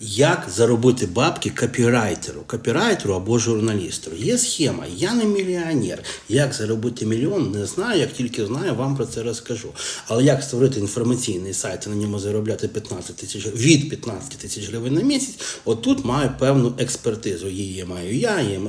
Як заробити бабки копірайтеру, копірайтеру або журналісту? Є схема. Я не мільйонер. Як заробити мільйон, не знаю. Як тільки знаю, вам про це розкажу. Але як створити інформаційний сайт і на ньому заробляти 15 тисяч від 15 тисяч гривень на місяць? Отут маю певну експертизу. Її маю я,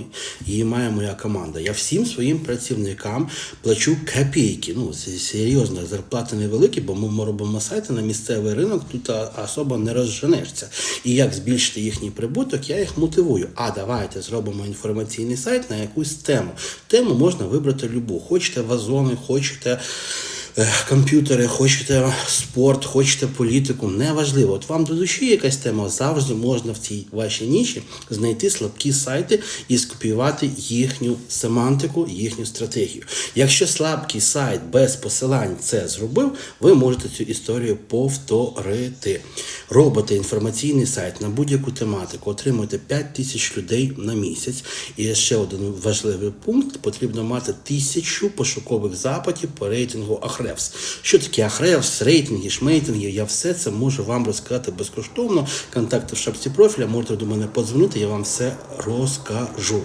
її, має моя команда. Я всім своїм працівникам плачу копійки. Ну, це серйозно, зарплати невеликі, бо ми робимо сайти на місцевий ринок, тут а, особо не розженешся. І як збільшити їхній прибуток, я їх мотивую. А давайте зробимо інформаційний сайт на якусь тему. Тему можна вибрати любу. Хочете вазони, хочете. Комп'ютери, хочете спорт, хочете політику, неважливо. От вам до душі якась тема, завжди можна в цій вашій ніші знайти слабкі сайти і скопіювати їхню семантику, їхню стратегію. Якщо слабкий сайт без посилань це зробив, ви можете цю історію повторити. Робите інформаційний сайт на будь-яку тематику, отримуєте 5 тисяч людей на місяць. І ще один важливий пункт: потрібно мати тисячу пошукових запитів по рейтингу Ahrefs. Що таке Ahrefs, рейтинги, шмейтинги? Я все це можу вам розказати безкоштовно. Контакти в шапці профіля, можете до мене подзвонити, я вам все розкажу.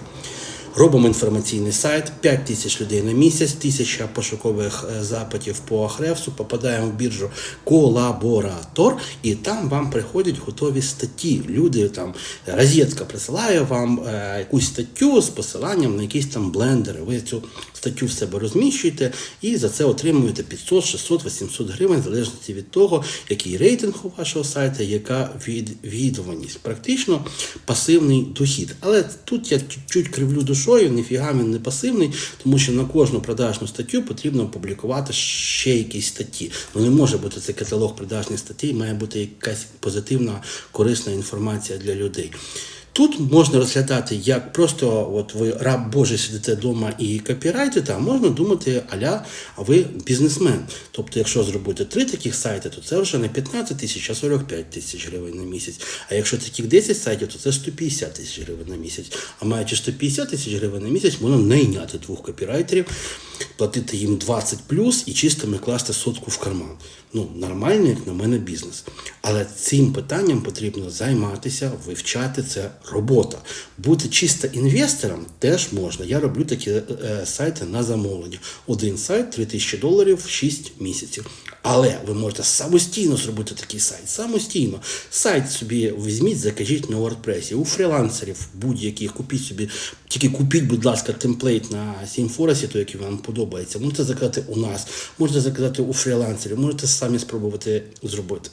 Робимо інформаційний сайт, 5 тисяч людей на місяць, тисяча пошукових е, запитів по Ахревсу, попадаємо в біржу колаборатор, і там вам приходять готові статті. Люди там розетка присилає вам е, якусь статтю з посиланням на якісь там блендери. Ви цю статтю в себе розміщуєте і за це отримуєте 500, 600, 800 гривень, в залежності від того, який рейтинг у вашого сайту, яка відвідуваність. Практично пасивний дохід. Але тут я чуть-чуть кривлю душою, ніфіга він не пасивний, тому що на кожну продажну статтю потрібно опублікувати ще якісь статті. Ну не може бути це каталог продажних статей, має бути якась позитивна, корисна інформація для людей. Тут можна розглядати, як просто от ви раб Божий сидите вдома і копірайтите, а можна думати, аля, а ви бізнесмен. Тобто, якщо зробити три таких сайти, то це вже не 15 тисяч, а 45 тисяч гривень на місяць. А якщо таких 10 сайтів, то це 150 тисяч гривень на місяць. А маючи 150 тисяч гривень на місяць, можна найняти двох копірайтерів, платити їм 20 плюс і чистими класти сотку в карман. Ну, нормальний, як на мене, бізнес. Але цим питанням потрібно займатися, вивчати це робота. Бути чисто інвестором теж можна. Я роблю такі е, сайти на замовлення. Один сайт 3000 доларів 6 місяців. Але ви можете самостійно зробити такий сайт. Самостійно. Сайт собі візьміть, закажіть на WordPress. У фрілансерів будь-яких купіть собі, тільки купіть, будь ласка, темплейт на Сімфоресі, той, який вам подобається. Можете заказати у нас, можете заказати у фрілансерів, можете самі спробувати зробити.